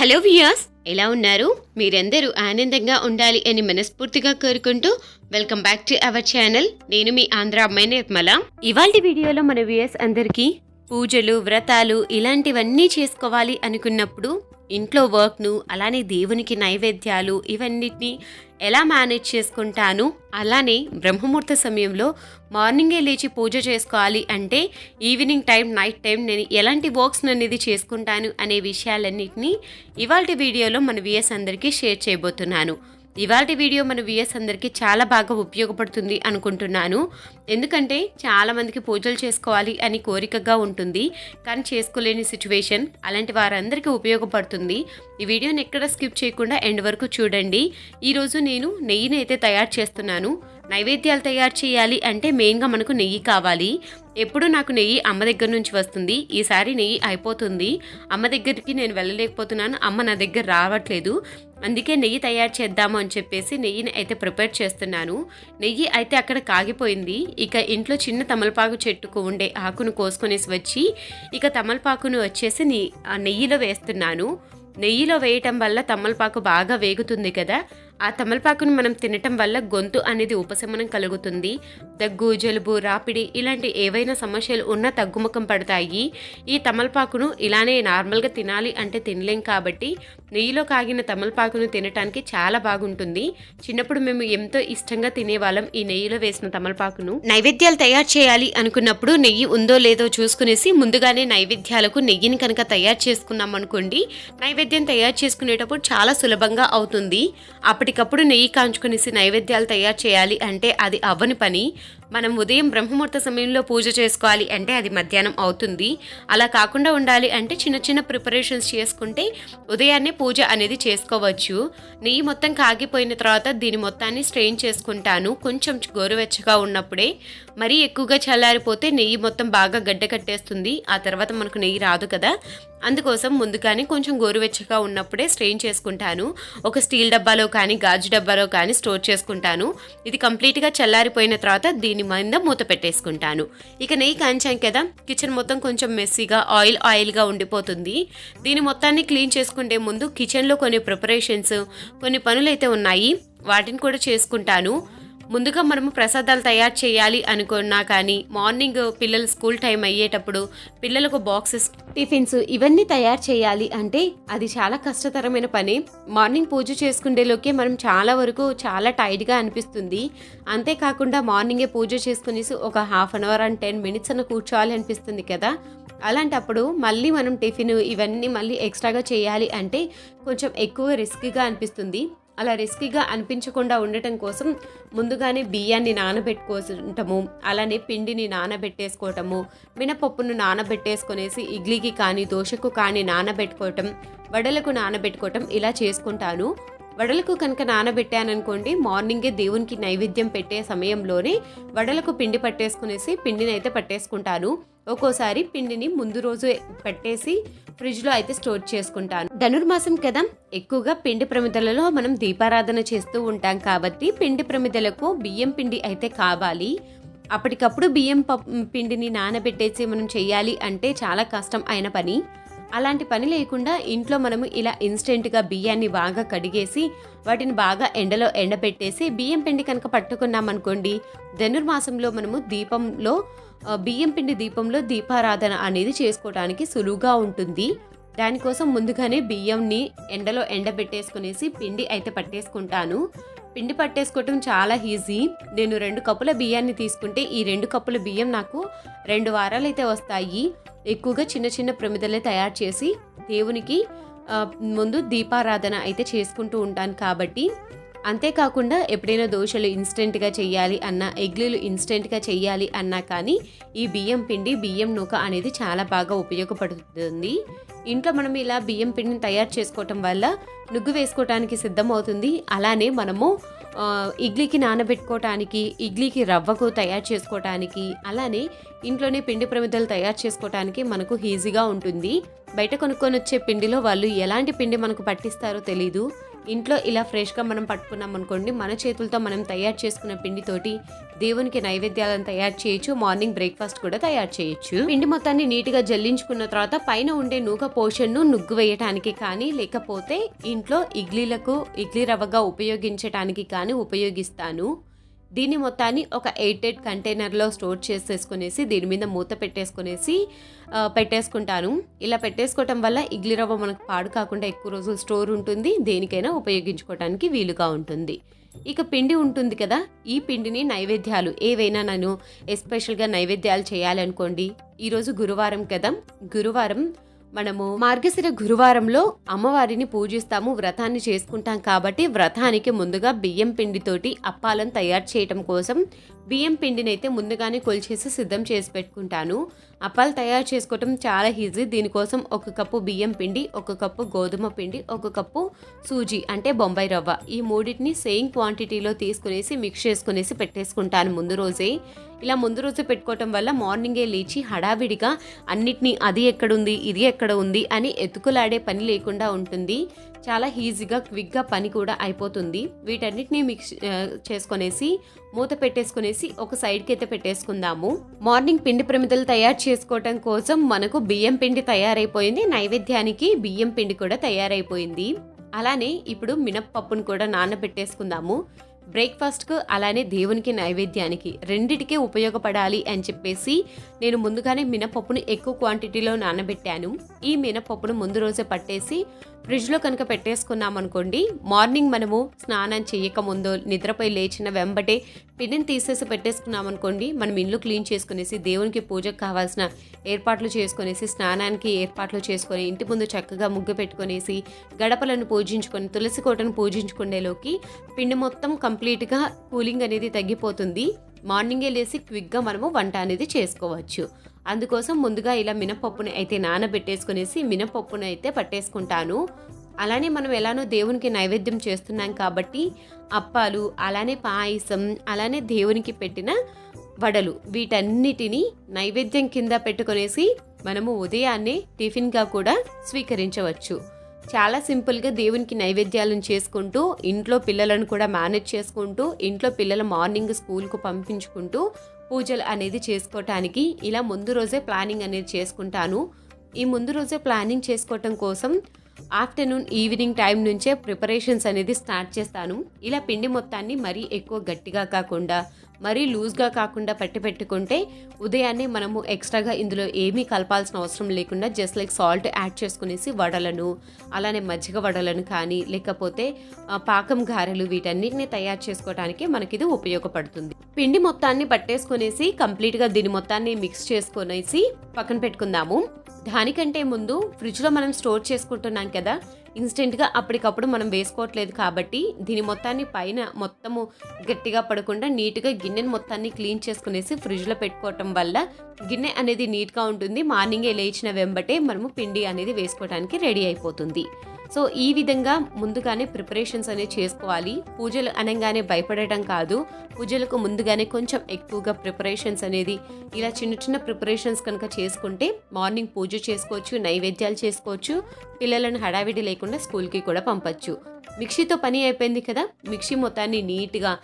Hello వియాస్ ఎలా ఉన్నారు? మీరందరూ ఆనందంగా ఉండాలి అని మనస్ఫూర్తిగా కోరుకుంటూ welcome back to our channel. నేను మీ ఆంధ్ర అమ్మాయి నిర్మల. ఇవాళ వీడియోలో మన వియర్స్ అందరికీ పూజలు వ్రతాలు ఇలాంటివన్నీ చేసుకోవాలి అనుకున్నప్పుడు ఇంట్లో వర్క్ను అలానే దేవునికి నైవేద్యాలు ఇవన్నిటిని ఎలా మేనేజ్ చేసుకుంటాను అలానే బ్రహ్మముహూర్త సమయంలో మార్నింగే లేచి పూజ చేసుకోవాలి అంటే ఈవినింగ్ టైం నైట్ టైం నేను ఎలాంటి వర్క్స్ అనేది చేసుకుంటాను అనే విషయాలన్నింటినీ ఇవాళ వీడియోలో మన విఎస్ అందరికీ షేర్ చేయబోతున్నాను. ఇవాళ వీడియో మన వ్యూయర్స్ అందరికీ చాలా బాగా ఉపయోగపడుతుంది అనుకుంటున్నాను. ఎందుకంటే చాలామందికి పూజలు చేసుకోవాలి అని కోరికగా ఉంటుంది. కానీ చేసుకోలేని సిచ్యువేషన్ అలాంటి వారందరికీ ఉపయోగపడుతుంది. ఈ వీడియోని ఎక్కడ స్కిప్ చేయకుండా ఎండ్ వరకు చూడండి. ఈరోజు నేను నెయ్యిని అయితే తయారు చేస్తున్నాను. నైవేద్యాలు తయారు చేయాలి అంటే మెయిన్గా మనకు నెయ్యి కావాలి. ఎప్పుడు నాకు నెయ్యి అమ్మ దగ్గర నుంచి వస్తుంది. ఈసారి నెయ్యి అయిపోతుంది. అమ్మ దగ్గరికి నేను వెళ్ళలేకపోతున్నాను. అమ్మ నా దగ్గర రావట్లేదు. అందుకే నెయ్యి తయారు చేద్దాము అని చెప్పేసి నెయ్యిని అయితే ప్రిపేర్ చేస్తున్నాను. నెయ్యి అయితే అక్కడ కాగిపోయింది. ఇక ఇంట్లో చిన్న తమలపాకు చెట్టుకు ఉండే ఆకును కోసుకొనేసి వచ్చి ఇక తమలపాకును వచ్చేసి ఆ నెయ్యిలో వేస్తున్నాను. నెయ్యిలో వేయటం వల్ల తమలపాకు బాగా వేగుతుంది కదా. ఆ తమలపాకును మనం తినటం వల్ల గొంతు అనేది ఉపశమనం కలుగుతుంది. దగ్గు జలుబు రాపిడి ఇలాంటి ఏవైనా సమస్యలు ఉన్నా తగ్గుముఖం పడతాయి. ఈ తమలపాకును ఇలానే నార్మల్గా తినాలి అంటే తినలేం కాబట్టి నెయ్యిలో కాగిన తమలపాకును తినటానికి చాలా బాగుంటుంది. చిన్నప్పుడు మేము ఎంతో ఇష్టంగా తినేవాళ్ళం ఈ నెయ్యిలో వేసిన తమలపాకును. నైవేద్యాలు తయారు చేయాలి అనుకున్నప్పుడు నెయ్యి ఉందో లేదో చూసుకునేసి ముందుగానే నైవేద్యాలకు నెయ్యిని కనుక తయారు చేసుకున్నాం అనుకోండి నైవేద్యం తయారు చేసుకునేటప్పుడు చాలా సులభంగా అవుతుంది. అప్పటి ఎప్పటికప్పుడు నెయ్యి కాంచుకునేసి నైవేద్యాలు తయారు చేయాలి అంటే అది అవ్వని పని. మనం ఉదయం బ్రహ్మముహూర్త సమయంలో పూజ చేసుకోవాలి అంటే అది మధ్యాహ్నం అవుతుంది. అలా కాకుండా ఉండాలి అంటే చిన్న చిన్న ప్రిపరేషన్స్ చేసుకుంటే ఉదయాన్నే పూజ అనేది చేసుకోవచ్చు. నెయ్యి మొత్తం కాగిపోయిన తర్వాత దీని మొత్తాన్ని స్ట్రెయిన్ చేసుకుంటాను. కొంచెం గోరువెచ్చగా ఉన్నప్పుడే మరీ ఎక్కువగా చల్లారిపోతే నెయ్యి మొత్తం బాగా గడ్డ కట్టేస్తుంది. ఆ తర్వాత మనకు నెయ్యి రాదు కదా. అందుకోసం ముందుగానే కొంచెం గోరువెచ్చగా ఉన్నప్పుడే స్ట్రెయిన్ చేసుకుంటాను. ఒక స్టీల్ డబ్బాలో కానీ గాజు డబ్బాలో కానీ స్టోర్ చేసుకుంటాను. ఇది కంప్లీట్గా చల్లారిపోయిన తర్వాత దీని మీద మూత పెట్టేసుకుంటాను. ఇక నెయ్యి కాంచాం కదా కిచెన్ మొత్తం కొంచెం మెస్సీగా ఆయిల్ ఆయిల్గా ఉండిపోతుంది. దీని మొత్తాన్ని క్లీన్ చేసుకుంటే ముందు కిచెన్లో కొన్ని ప్రిపరేషన్స్ కొన్ని పనులు అయితే ఉన్నాయి. వాటిని కూడా చేసుకుంటాను. ముందుగా మనము ప్రసాదాలు తయారు చేయాలి అనుకున్నా కానీ మార్నింగ్ పిల్లలు స్కూల్ టైం అయ్యేటప్పుడు పిల్లలకు బాక్సెస్ టిఫిన్స్ ఇవన్నీ తయారు చేయాలి అంటే అది చాలా కష్టతరమైన పని. మార్నింగ్ పూజ చేసుకునేలోకే మనం చాలా వరకు చాలా టైట్గా అనిపిస్తుంది. అంతేకాకుండా మార్నింగే పూజ చేసుకునేసి ఒక half an hour and ten minutes అన్న కూర్చోవాలి అనిపిస్తుంది కదా. అలాంటప్పుడు మళ్ళీ మనం టిఫిన్ ఇవన్నీ మళ్ళీ ఎక్స్ట్రాగా చేయాలి అంటే కొంచెం ఎక్కువ రిస్క్గా అనిపిస్తుంది. అలా రిస్కీగా అనిపించకుండా ఉండటం కోసం ముందుగానే బియ్యాన్ని నానబెట్టుకోవటము అలానే పిండిని నానబెట్టేసుకోవటము మినపప్పును నానబెట్టేసుకునేసి ఇడ్లీకి కానీ దోశకు కానీ నానబెట్టుకోవటం వడలకు నానబెట్టుకోవటం ఇలా చేసుకుంటాను. వడలకు కనుక నానబెట్టాననుకోండి మార్నింగే దేవునికి నైవేద్యం పెట్టే సమయంలోనే వడలకు పిండి పట్టేసుకునేసి పిండిని అయితే పట్టేసుకుంటాను. ఒక్కోసారి పిండిని ముందు రోజు పెట్టేసి ఫ్రిడ్జ్లో అయితే స్టోర్ చేసుకుంటాను. ధనుర్మాసం కదా ఎక్కువగా పిండి ప్రమిదలలో మనం దీపారాధన చేస్తూ ఉంటాం కాబట్టి పిండి ప్రమిదలకు బియ్యం పిండి అయితే కావాలి. అప్పటికప్పుడు బియ్యం పిండిని నానబెట్టేసి మనం చేయాలి అంటే చాలా కష్టం అయిన పని. అలాంటి పని లేకుండా ఇంట్లో మనము ఇలా ఇన్స్టెంట్గా బియ్యాన్ని బాగా కడిగేసి వాటిని బాగా ఎండలో ఎండబెట్టేసి బియ్యం పిండి కనుక పట్టుకున్నామనుకోండి ధనుర్మాసంలో మనము దీపంలో బియ్యం పిండి దీపంలో దీపారాధన అనేది చేసుకోవడానికి సులువుగా ఉంటుంది. దానికోసం ముందుగానే బియ్యంని ఎండలో ఎండబెట్టేసుకునేసి పిండి అయితే పట్టేసుకుంటాను. పిండి పట్టేసుకోవటం చాలా ఈజీ. నేను రెండు కప్పుల బియ్యాన్ని తీసుకుంటే ఈ రెండు కప్పుల బియ్యం నాకు రెండు వారాలు అయితే వస్తాయి. ఎక్కువగా చిన్న చిన్న ప్రమిదలే తయారు చేసి దేవునికి ముందు దీపారాధన అయితే చేసుకుంటూ ఉంటాను కాబట్టి. అంతేకాకుండా ఎప్పుడైనా దోశలు ఇన్స్టెంట్గా చేయాలి అన్నా ఎగ్లీలు ఇన్స్టెంట్గా చేయాలి అన్నా కానీ ఈ బియ్యం పిండి బియ్యం నూక అనేది చాలా బాగా ఉపయోగపడుతుంది. ఇంట్లో మనం ఇలా బియ్యం పిండిని తయారు చేసుకోవటం వల్ల నుగ్గు వేసుకోవటానికి సిద్ధమవుతుంది. అలానే మనము ఇడ్లీకి నానబెట్టుకోవటానికి ఇడ్లీకి రవ్వకు తయారు చేసుకోవటానికి అలానే ఇంట్లోనే పిండి ప్రమిదలు తయారు చేసుకోవటానికి మనకు ఈజీగా ఉంటుంది. బయట కొనుక్కొని వచ్చే పిండిలో వాళ్ళు ఎలాంటి పిండి మనకు పట్టిస్తారో తెలీదు. ఇంట్లో ఇలా ఫ్రెష్గా మనం పట్టుకున్నాం అనుకోండి మన చేతులతో మనం తయారు చేసుకున్న పిండితోటి దేవునికి నైవేద్యాలను తయారు చేయొచ్చు మార్నింగ్ బ్రేక్ఫాస్ట్ కూడా తయారు చేయొచ్చు. పిండి మొత్తాన్ని నీట్గా జల్లించుకున్న తర్వాత పైన ఉండే నూక పోషన్ను నుగ్గు వేయటానికి కానీ లేకపోతే ఇంట్లో ఇడ్లీలకు ఇడ్లీ రవ్వగా ఉపయోగించటానికి కానీ ఉపయోగిస్తాను. దీన్ని మొత్తాన్ని ఒక ఎయిట్ ఎయిట్ కంటైనర్లో స్టోర్ చేసేసుకునేసి దీని మీద మూత పెట్టేసుకునేసి పెట్టేసుకుంటాను. ఇలా పెట్టేసుకోవటం వల్ల ఇడ్లీ రవ్వ మనకు పాడు కాకుండా ఎక్కువ రోజులు స్టోర్ ఉంటుంది. దేనికైనా ఉపయోగించుకోవడానికి వీలుగా ఉంటుంది. ఇక పిండి ఉంటుంది కదా ఈ పిండిని నైవేద్యాలు ఏవైనా నేను ఎస్పెషల్గా నైవేద్యాలు చేయాలనుకోండి. ఈరోజు గురువారం కదా గురువారం మనము మార్గశిర గురువారంలో అమ్మవారిని పూజిస్తాము వ్రతాన్ని చేసుకుంటాం కాబట్టి వ్రతానికి ముందుగా బియ్యం పిండితోటి అప్పాలను తయారు చేయటం కోసం బియ్యం పిండిని అయితే ముందుగానే కొలిచేసి సిద్ధం చేసి పెట్టుకుంటాను. అప్పాలు తయారు చేసుకోవటం చాలా ఈజీ. దీనికోసం ఒక కప్పు బియ్యం పిండి ఒక కప్పు గోధుమ పిండి ఒక కప్పు సూజీ అంటే బొంబాయి రవ్వ. ఈ మూడింటిని సేమ్ క్వాంటిటీలో తీసుకునేసి మిక్స్ చేసుకునేసి పెట్టేసుకుంటాను ముందు రోజే. ఇలా ముందు రోజు పెట్టుకోవటం వల్ల మార్నింగే లేచి హడావిడిగా అన్నిటినీ అది ఎక్కడుంది ఇది ఎక్కడ ఉంది అని ఎతుకులాడే పని లేకుండా ఉంటుంది. చాలా ఈజీగా క్విక్గా పని కూడా అయిపోతుంది. వీటన్నిటిని మిక్స్ చేసుకునేసి చేసుకొనేసి మూత పెట్టేసుకునేసి ఒక సైడ్కి అయితే పెట్టేసుకుందాము. మార్నింగ్ పిండి ప్రమిదలు తయారు చేసుకోవటం కోసం మనకు బియ్యం పిండి తయారైపోయింది. నైవేద్యానికి బియ్యం పిండి కూడా తయారైపోయింది. అలానే ఇప్పుడు మినప్పప్పును కూడా నానబెట్టేసుకుందాము. బ్రేక్ఫాస్ట్కు అలానే దేవునికి నైవేద్యానికి రెండిటికే ఉపయోగపడాలి అని చెప్పేసి నేను ముందుగానే మినపప్పును ఎక్కువ క్వాంటిటీలో నానబెట్టాను. ఈ మినపప్పును ముందు రోజే పట్టేసి ఫ్రిడ్జ్లో కనుక పెట్టేసుకున్నాం అనుకోండి మార్నింగ్ మనము స్నానం చేయకముందో నిద్రపై నిద్రపోయి లేచిన వెంబటే పిండిని తీసేసి పెట్టేసుకున్నాం అనుకోండి మనం ఇల్లు క్లీన్ చేసుకునేసి దేవునికి పూజకు కావాల్సిన ఏర్పాట్లు చేసుకునేసి స్నానానికి ఏర్పాట్లు చేసుకొని ఇంటి ముందు చక్కగా ముగ్గు పెట్టుకునేసి గడపలను పూజించుకొని తులసి కోటను పూజించుకునేలోకి పిండి మొత్తం కంప్లీట్గా కూలింగ్ అనేది తగ్గిపోతుంది. మార్నింగే లేసి క్విక్గా మనము వంట అనేది చేసుకోవచ్చు. అందుకోసం ముందుగా ఇలా మినపప్పుని అయితే నానబెట్టేసుకునేసి మినపప్పును అయితే పట్టేసుకుంటాను. అలానే మనం ఎలానో దేవునికి నైవేద్యం చేస్తున్నాం కాబట్టి అప్పాలు అలానే పాయసం అలానే దేవునికి పెట్టిన వడలు వీటన్నిటిని నైవేద్యం కింద పెట్టుకునేసి మనము ఉదయాన్నే టిఫిన్గా కూడా స్వీకరించవచ్చు. చాలా సింపుల్గా దేవునికి నైవేద్యాలను చేసుకుంటూ ఇంట్లో పిల్లలను కూడా మేనేజ్ చేసుకుంటూ ఇంట్లో పిల్లల మార్నింగ్ స్కూల్కు పంపించుకుంటూ పూజలు అనేది చేసుకోవటానికి ఇలా ముందు రోజే ప్లానింగ్ అనేది చేసుకుంటాను. ఈ ముందు రోజే ప్లానింగ్ చేసుకోవటం కోసం ఆఫ్టర్నూన్ ఈవినింగ్ టైం నుంచే ప్రిపరేషన్స్ అనేది స్టార్ట్ చేస్తాను. ఇలా పిండి మొత్తాన్ని మరీ ఎక్కువ గట్టిగా కాకుండా మరీ లూజ్గా కాకుండా పట్టి పెట్టుకుంటే ఉదయాన్నే మనము ఎక్స్ట్రాగా ఇందులో ఏమీ కలపాల్సిన అవసరం లేకుండా జస్ట్ లైక్ సాల్ట్ యాడ్ చేసుకునేసి వడలను అలానే మజ్జిగ వడలను కానీ లేకపోతే పాకం గారెలు వీటన్నిటిని తయారు చేసుకోవడానికి మనకి ఇది ఉపయోగపడుతుంది. పిండి మొత్తాన్ని పట్టేసుకునేసి కంప్లీట్గా దీని మొత్తాన్ని మిక్స్ చేసుకునేసి పక్కన పెట్టుకుందాము. దానికంటే ముందు ఫ్రిడ్జ్లో మనం స్టోర్ చేసుకుంటున్నాం కదా ఇన్స్టెంట్గా అప్పటికప్పుడు మనం వేసుకోవట్లేదు కాబట్టి దీని మొత్తాన్ని పైన మొత్తము గట్టిగా పడకుండా నీట్గా గిన్నెని మొత్తాన్ని క్లీన్ చేసుకునేసి ఫ్రిడ్జ్లో పెట్టుకోవటం వల్ల గిన్నె అనేది నీట్గా ఉంటుంది. మార్నింగే లేచిన వెంబటే మనము పిండి అనేది వేసుకోవడానికి రెడీ అయిపోతుంది. సో ఈ విధంగా ముందుగానే ప్రిపరేషన్స్ అనేవి చేసుకోవాలి. పూజలు అనగానే భయపడటం కాదు. పూజలకు ముందుగానే కొంచెం ఎక్కువగా ప్రిపరేషన్స్ అనేది ఇలా చిన్న చిన్న ప్రిపరేషన్స్ కనుక చేసుకుంటే మార్నింగ్ పూజ చేసుకోవచ్చు నైవేద్యాలు చేసుకోవచ్చు పిల్లలను హడావిడి లేకుండా స్కూల్కి కూడా పంపచ్చు. మిక్సీతో పని అయిపోయింది కదా? మిక్సీ మొత్తాన్ని నీట్గా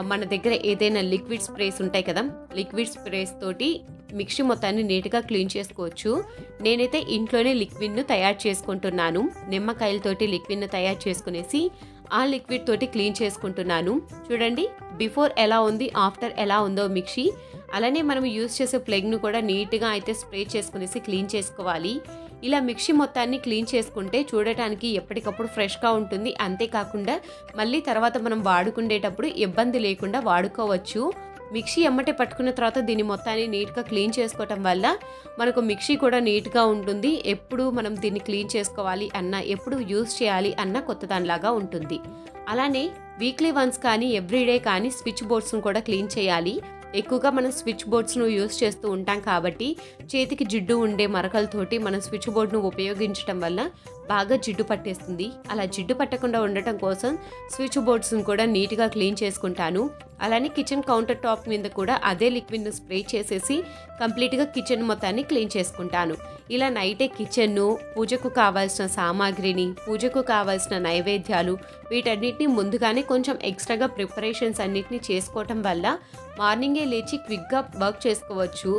మన దగ్గర ఏదైనా లిక్విడ్ స్ప్రేస్ ఉంటాయి కదా? లిక్విడ్ స్ప్రేస్ తోటి మిక్సీ మొత్తాన్ని నీట్గా క్లీన్ చేసుకోవచ్చు. నేనైతే ఇంట్లోనే లిక్విడ్ను తయారు చేసుకుంటున్నాను. నిమ్మకాయలతోటి లిక్విడ్ను తయారు చేసుకునేసి ఆ లిక్విడ్ తోటి క్లీన్ చేసుకుంటున్నాను. చూడండి బిఫోర్ ఎలా ఉంది ఆఫ్టర్ ఎలా ఉందో మిక్సీ. అలానే మనం యూస్ చేసే ప్లగ్ను కూడా నీట్గా అయితే స్ప్రే చేసుకునేసి క్లీన్ చేసుకోవాలి. ఇలా మిక్సీ మొత్తాన్ని క్లీన్ చేసుకుంటే చూడటానికి ఎప్పటికప్పుడు ఫ్రెష్గా ఉంటుంది. అంతేకాకుండా మళ్ళీ తర్వాత మనం వాడుకునేటప్పుడు ఇబ్బంది లేకుండా వాడుకోవచ్చు. మిక్సీ ఎమ్మటే పట్టుకున్న తర్వాత దీన్ని మొత్తాన్ని నీట్గా క్లీన్ చేసుకోవటం వల్ల మనకు మిక్సీ కూడా నీట్గా ఉంటుంది. ఎప్పుడు మనం దీన్ని క్లీన్ చేసుకోవాలి అన్న ఎప్పుడు యూస్ చేయాలి అన్న కొత్త దానిలాగా ఉంటుంది. అలానే వీక్లీ వన్స్ కానీ ఎవ్రీడే కానీ స్విచ్ బోర్డ్స్ను కూడా క్లీన్ చేయాలి. ఎక్కువగా మనం స్విచ్ బోర్డ్స్ను యూస్ చేస్తూ ఉంటాం కాబట్టి చేతికి జిడ్డు ఉండే మరకలతోటి మనం స్విచ్ బోర్డ్ను ఉపయోగించడం వల్ల బాగా జిడ్డు పట్టేస్తుంది. అలా జిడ్డు పట్టకుండా ఉండటం కోసం స్విచ్ బోర్డ్స్ని కూడా నీట్గా క్లీన్ చేసుకుంటాను. అలానే కిచెన్ కౌంటర్ టాప్ మీద కూడా అదే లిక్విడ్ను స్ప్రే చేసేసి కంప్లీట్గా కిచెన్ మొత్తాన్ని క్లీన్ చేసుకుంటాను. ఇలా నైటే కిచెన్ను పూజకు కావాల్సిన సామాగ్రిని పూజకు కావాల్సిన నైవేద్యాలు వీటన్నిటిని ముందుగానే కొంచెం ఎక్స్ట్రాగా ప్రిపరేషన్స్ అన్నిటిని చేసుకోవటం వల్ల మార్నింగే లేచి క్విక్గా వర్క్ చేసుకోవచ్చు.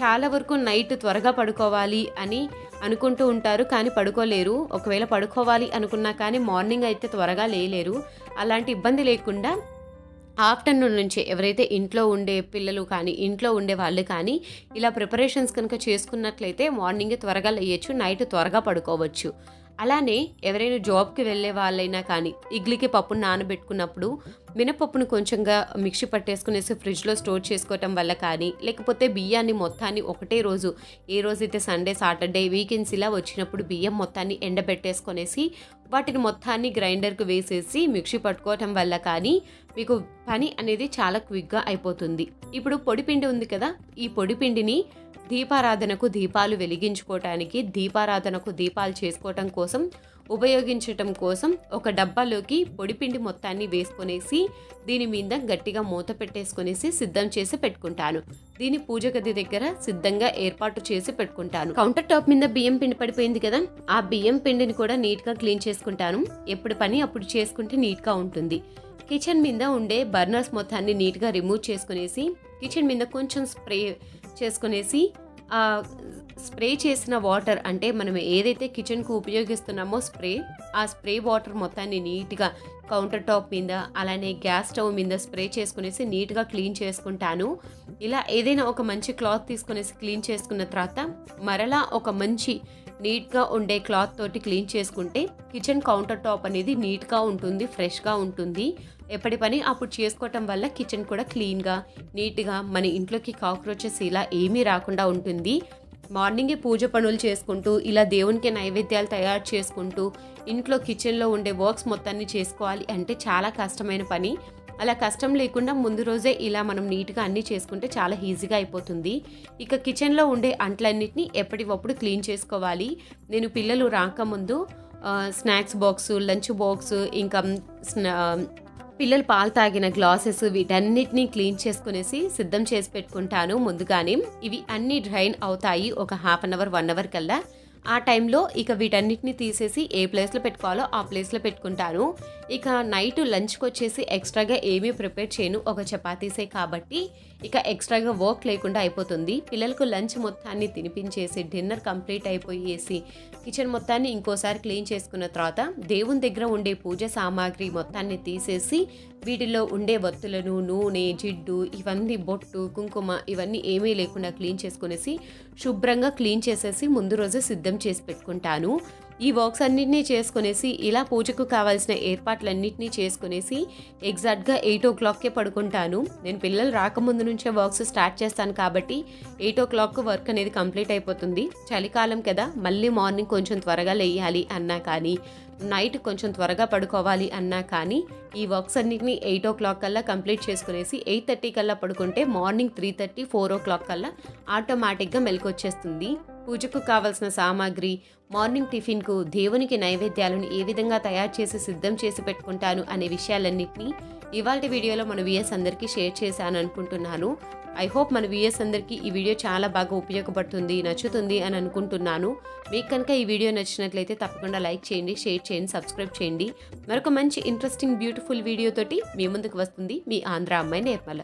చాలా వరకు నైట్ త్వరగా పడుకోవాలి అని అనుకుంటూ ఉంటారు కానీ పడుకోలేరు. ఒకవేళ పడుకోవాలి అనుకున్నా కానీ మార్నింగ్ అయితే త్వరగా లేయలేరు. అలాంటి ఇబ్బంది లేకుండా ఆఫ్టర్నూన్ నుంచి ఎవరైతే ఇంట్లో ఉండే పిల్లలు కానీ ఇంట్లో ఉండే వాళ్ళు కానీ ఇలా ప్రిపరేషన్స్ కనుక చేసుకున్నట్లయితే మార్నింగ్ త్వరగా లేయచ్చు నైట్ త్వరగా పడుకోవచ్చు. అలానే ఎవరైనా జాబ్కి వెళ్ళే వాళ్ళైనా కానీ ఇడ్లీకి పప్పును నానబెట్టుకున్నప్పుడు మినపప్పును కొంచెంగా మిక్సీ పట్టేసుకునేసి ఫ్రిడ్జ్లో స్టోర్ చేసుకోవటం వల్ల కానీ లేకపోతే బియ్యాన్ని మొత్తాన్ని ఒకటే రోజు ఏ రోజైతే సండే సాటర్డే వీకెండ్స్ ఇలా వచ్చినప్పుడు బియ్యం మొత్తాన్ని ఎండబెట్టేసుకొనేసి వాటిని మొత్తాన్ని గ్రైండర్కు వేసేసి మిక్సీ పట్టుకోవటం వల్ల కానీ మీకు పని అనేది చాలా క్విక్గా అయిపోతుంది. ఇప్పుడు పొడిపిండి ఉంది కదా ఈ పొడిపిండిని దీపారాధనకు దీపాలు వెలిగించుకోవటానికి దీపారాధనకు దీపాలు చేసుకోవటం కోసం ఉపయోగించటం కోసం ఒక డబ్బాలోకి పొడిపిండి మొత్తాన్ని వేసుకొనేసి దీని మీద గట్టిగా మూత పెట్టేసుకొనేసి సిద్ధం చేసి పెట్టుకుంటాను. దీని పూజ గది దగ్గర సిద్ధంగా ఏర్పాటు చేసి పెట్టుకుంటాను. కౌంటర్ టాప్ మీద బియ్యం పిండి పడిపోయింది కదా ఆ బియ్యం పిండిని కూడా నీట్గా క్లీన్ చేసుకుంటాను. ఎప్పుడు పని అప్పుడు చేసుకుంటే నీట్గా ఉంటుంది. కిచెన్ మీద ఉండే బర్నర్స్ మొత్తాన్ని నీట్గా రిమూవ్ చేసుకునేసి కిచెన్ మీద కొంచెం స్ప్రే చేసుకునేసి స్ప్రే చేసిన వాటర్ అంటే మనం ఏదైతే కిచెన్కు ఉపయోగిస్తున్నామో స్ప్రే ఆ స్ప్రే వాటర్ మొత్తాన్ని నీట్గా కౌంటర్ టాప్ మీద అలానే గ్యాస్ స్టవ్ మీద స్ప్రే చేసుకునేసి నీట్గా క్లీన్ చేసుకుంటాను. ఇలా ఏదైనా ఒక మంచి క్లాత్ తీసుకునేసి క్లీన్ చేసుకున్న తర్వాత మరలా ఒక మంచి నీట్గా ఉండే క్లాత్ తోటి క్లీన్ చేసుకుంటే కిచెన్ కౌంటర్ టాప్ అనేది నీట్గా ఉంటుంది ఫ్రెష్గా ఉంటుంది. ఎప్పటి పని అప్పుడు చేసుకోవటం వల్ల కిచెన్ కూడా క్లీన్గా నీట్గా మన ఇంట్లోకి కాక్రోచెస్ ఇలా ఏమీ రాకుండా ఉంటుంది. మార్నింగే పూజ పనులు చేసుకుంటూ ఇలా దేవునికి నైవేద్యాలు తయారు చేసుకుంటూ ఇంట్లో కిచెన్లో ఉండే వర్క్స్ మొత్తాన్ని చేసుకోవాలి అంటే చాలా కష్టమైన పని. అలా కష్టం లేకుండా ముందు రోజే ఇలా మనం నీట్గా అన్నీ చేసుకుంటే చాలా ఈజీగా అయిపోతుంది. ఇక కిచెన్లో ఉండే అంట్లన్నిటిని ఎప్పటికప్పుడు క్లీన్ చేసుకోవాలి. నేను పిల్లలు రాకముందు స్నాక్స్ బాక్సు లంచ్ బాక్స్ ఇంకా స్నా పిల్లలు పాలు తాగిన గ్లాసెస్ వీటన్నిటిని క్లీన్ చేసుకునేసి సిద్ధం చేసి పెట్టుకుంటాను ముందుగానే. ఇవి అన్ని డ్రైన్ అవుతాయి ఒక half an hour one hour కల్లా. ఆ టైంలో ఇక వీటన్నిటిని తీసేసి ఏ ప్లేస్లో పెట్టుకోవాలో ఆ ప్లేస్లో పెట్టుకుంటాను. ఇక నైట్ లంచ్కి వచ్చేసి ఎక్స్ట్రాగా ఏమీ ప్రిపేర్ చేయను. ఒక చపాతీసే కాబట్టి ఇక ఎక్స్ట్రాగా వర్క్ లేకుండా అయిపోతుంది. పిల్లలకు లంచ్ మొత్తాన్ని తినిపించేసి డిన్నర్ కంప్లీట్ అయిపోయేసి కిచెన్ మొత్తాన్ని ఇంకోసారి క్లీన్ చేసుకున్న తర్వాత దేవుని దగ్గర ఉండే పూజ సామాగ్రి మొత్తాన్ని తీసేసి వీటిలో ఉండే వత్తులను నూనె జిడ్డు ఇవన్నీ బొట్టు కుంకుమ ఇవన్నీ ఏమీ లేకుండా క్లీన్ చేసుకునేసి శుభ్రంగా క్లీన్ చేసేసి ముందు రోజు సిద్ధం చేసి పెట్టుకుంటాను. ఈ వర్క్స్ అన్నింటినీ చేసుకునేసి ఇలా పూజకు కావాల్సిన ఏర్పాట్లన్నింటినీ చేసుకునేసి ఎగ్జాక్ట్గా ఎయిట్ ఓ క్లాక్కే పడుకుంటాను. నేను పిల్లలు రాకముందు నుంచే వర్క్స్ స్టార్ట్ చేస్తాను కాబట్టి ఎయిట్ ఓ క్లాక్ వర్క్ అనేది కంప్లీట్ అయిపోతుంది. చలికాలం కదా మళ్ళీ మార్నింగ్ కొంచెం త్వరగా లేయాలి అన్నా కానీ నైట్ కొంచెం త్వరగా పడుకోవాలి అన్నా కానీ ఈ వర్క్స్ అన్నింటినీ ఎయిట్ ఓ క్లాక్ కల్లా కంప్లీట్ చేసుకునేసి ఎయిట్ థర్టీ కల్లా పడుకుంటే morning three thirty four o'clock కల్లా ఆటోమేటిక్గా మెలకొచ్చేస్తుంది పూజకు కావలసిన సామాగ్రి మార్నింగ్ టిఫిన్కు దేవునికి నైవేద్యాలను ఏ విధంగా తయారు చేసి సిద్ధం చేసి పెట్టుకుంటాను అనే విషయాలన్నింటినీ ఇవాళ వీడియోలో మన విఎస్ అందరికీ షేర్ చేశాను అనుకుంటున్నాను. ఐ హోప్ మన విఎస్ అందరికీ ఈ వీడియో చాలా బాగా ఉపయోగపడుతుంది నచ్చుతుంది అని అనుకుంటున్నాను. మీకు కనుక ఈ వీడియో నచ్చినట్లయితే తప్పకుండా లైక్ చేయండి షేర్ చేయండి సబ్స్క్రైబ్ చేయండి. మరొక మంచి ఇంట్రెస్టింగ్ బ్యూటిఫుల్ వీడియోతోటి మీ ముందుకు వస్తుంది మీ ఆంధ్ర అమ్మాయి నేర్మల.